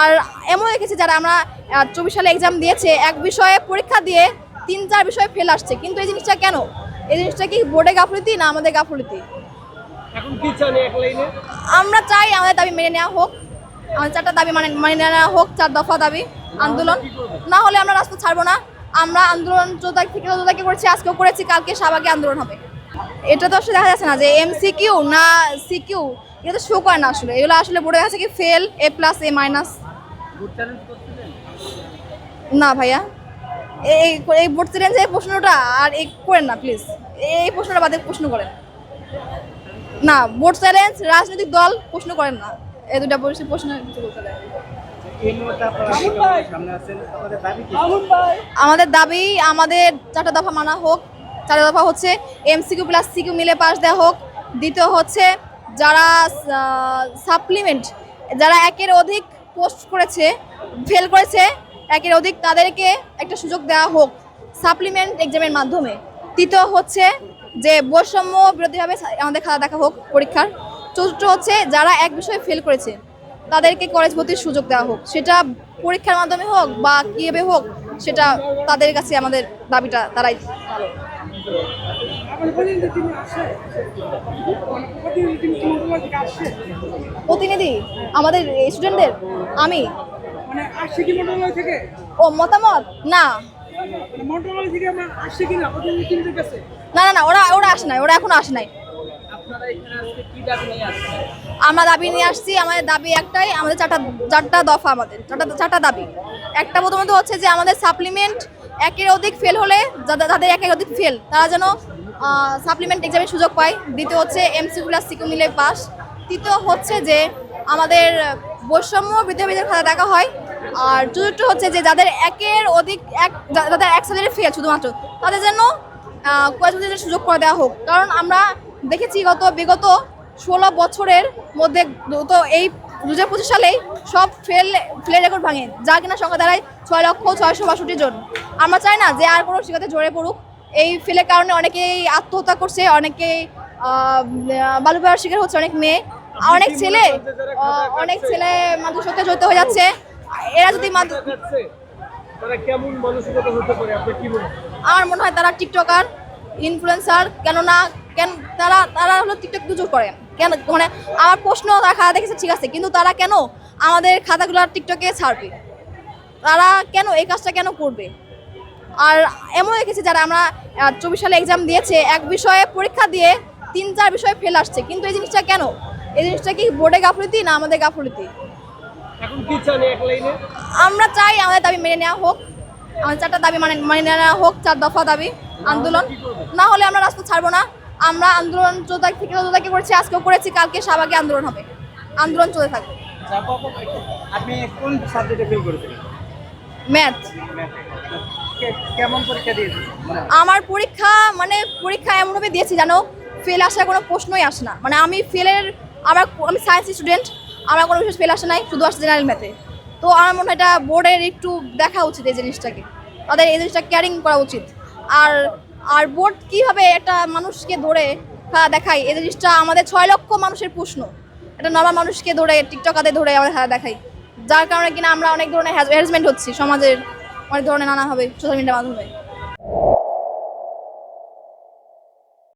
আর এমন দেখেছি যারা আমরা চব্বিশ সালে এক্সাম দিয়েছে এক বিষয়ে পরীক্ষা দিয়ে তিন চার বিষয়ে ফেল আসছে। কিন্তু এই জিনিসটা কেন? এই জিনিসটা কি বোর্ডে গাফলতি না আমাদের গাফলতি? আমরা চাই আমাদের দাবি মেনে নেওয়া হোক। আমাদের চারটা দাবি মানে মেনে নেওয়া হোক চার দফা দাবি আন্দোলন। না হলে আমরা রাস্তা ছাড়বো না। আমরা আন্দোলন চোদ্দ থেকে চোদ্দ তারিখে করেছি আজকেও করেছি কালকে শাহবাগে আন্দোলন হবে। এটা তো আসলে দেখা যাচ্ছে না যে এমসিকিউ না সিকিউ এটা তো শো করে না আসলে। এগুলো আসলে বোর্ডে দেখা যাচ্ছে কি fail A plus A minus না ভাইয়া। এই এই বোর্ড চ্যালেঞ্জ এই প্রশ্নটা আর এই করেন না প্লিজ এই প্রশ্নটা বাদে প্রশ্ন করেন। না বোর্ড চ্যালেঞ্জ রাজনৈতিক দল প্রশ্ন করেন না। এই দুটা পরিস্থিতি প্রশ্ন কিছু বলতে দেয়। এই মুহূর্তে আপনারা সামনে আছেন। আপনাদের দাবি কি? আমাদের দাবি আমাদের চারটা দফা মানা হোক। চারটা দফা হচ্ছে এমসিকিউ প্লাস সিকিউ মিলে পাস দেওয়া হোক। দ্বিতীয় হচ্ছে যারা সাপ্লিমেন্ট যারা একের অধিক পোস্ট করেছে ফেল করেছে, একের অধিক তাদেরকে একটা সুযোগ দেওয়া হোক সাপ্লিমেন্ট এক্সামের মাধ্যমে। তৃতীয় হচ্ছে যে বৈষম্য বিরোধীভাবে আমাদের খাতা দেখা হোক, পরীক্ষার। চতুর্থ হচ্ছে যারা এক বিষয়ে ফেল করেছে, তাদেরকে কলেজ ভর্তির সুযোগ দেওয়া হোক। সেটা পরীক্ষার মাধ্যমে হোক বা কীভাবে হোক, সেটা তাদের কাছে আমাদের দাবিটা, তারাই প্রতিনিধি, আমাদের স্টুডেন্টদের আমি। ও, মতামত? না। না না না, ওরা ওরা আসে নাই, ওরা এখনও আসে নাই। আমরা দাবি নিয়ে আসছি, আমাদের দাবি একটাই, আমাদের চারটা চারটা দফা আমাদের, চারটা চারটা দাবি। একটা প্রথমত হচ্ছে যে আমাদের সাপ্লিমেন্ট একের অধিক ফেল হলে যাদের একের অধিক ফেল তারা যেন সাপ্লিমেন্ট এক্সামের সুযোগ পায়। দ্বিতীয় হচ্ছে এমসি প্লাস সিকিউ মিলে পাস তৃতীয় হচ্ছে যে আমাদের বৈষম্য বিদ্যাপীঠের খাতা দেখা হয়। আর চতুর্থ হচ্ছে যে যাদের একের অধিক এক যাদের এক সাবজেক্টে ফেল শুধুমাত্র, তাদের যেন কয়েক সুযোগ করে দেওয়া হোক। কারণ আমরা দেখেছি গত বিগত ষোলো বছরের মধ্যে তো এই দু হাজার পঁচিশ সালেই সব ফেল ফেলের রেকর্ড ভাঙে যা কিনা সংখ্যা দাঁড়ায় ছয় লক্ষ ছয়শো বাষট্টি জন। আমরা চাই না যে আর কোনো শিক্ষাতে জড়ে পড়ুক। এই ফেলের কারণে অনেকেই আত্মহত্যা করছে অনেকেই বালুবাহার শিকার হচ্ছে অনেক মেয়ে। অনেক ছেলে অনেক ছেলে মাদক সত্যি জড়িত হয়ে যাচ্ছে। এরা যদি আমার মনে হয় তারা টিকটকার ইনফ্লুয়েন্সার কেননা কেন তারা তারা হলো টিকটক দুজোর করে। কেন মানে আমার প্রশ্ন তারা খাতা দেখেছে ঠিক আছে কিন্তু তারা কেন আমাদের খাতাগুলো টিকটকে ছাড়বে? তারা কেন এই কাজটা কেন করবে? আর এমন দেখেছি যারা আমরা চব্বিশ সালে এক্সাম দিয়েছে এক বিষয়ে পরীক্ষা দিয়ে তিন চার বিষয়ে ফেল আসছে কিন্তু এই জিনিসটা কেন? এই জিনিসটা কি বোর্ডে গাফলতি না আমাদের গাফলতি? আমরা চাই আমাদের দাবি মেনে নেওয়া হোক আমাদের চারটা দাবি মানে মেনে নেওয়া হোক চার দফা দাবি আন্দোলন। না হলে আমরা রাস্তা ছাড়বো না। আমরা আন্দোলন চোদ্দ তারিখ থেকে চোদ্দ তারিখে করেছি আজকেও করেছি কালকে শাহবাগে আন্দোলন হবে। আন্দোলন চলে থাকবে। আপনি কোন সাবজেক্টে ফেল করেছিলেন? ম্যাথ কেমন পরীক্ষা দিয়েছেন আমার পরীক্ষা মানে পরীক্ষা এমনভাবে দিয়েছি জানো ফেল আসার কোনো প্রশ্নই আসে না। মানে আমি ফেলের আমার আমি সায়েন্স স্টুডেন্ট আমার কোনো বিশেষ ফেল আসে নাই শুধু আসছে জেনারেল ম্যাথে তো আমার মনে হয় এটা বোর্ডের একটু দেখা উচিত এই জিনিসটাকে। তাদের এই জিনিসটা ক্যারিং করা উচিত। আর আর বোর্ড কীভাবে একটা মানুষকে ধরে খেলা দেখায় এই জিনিসটা আমাদের ছয় লক্ষ মানুষের প্রশ্ন। একটা নর্মাল মানুষকে ধরে, টিকটকাতে ধরে আমাদের খেলা দেখাই। যার কারণে কিনা আমরা অনেক ধরনের হ্যারাসমেন্ট হচ্ছি সমাজের। অনেক ধরনের নানাভাবে সোশ্যাল মিডিয়ার মাধ্যমে।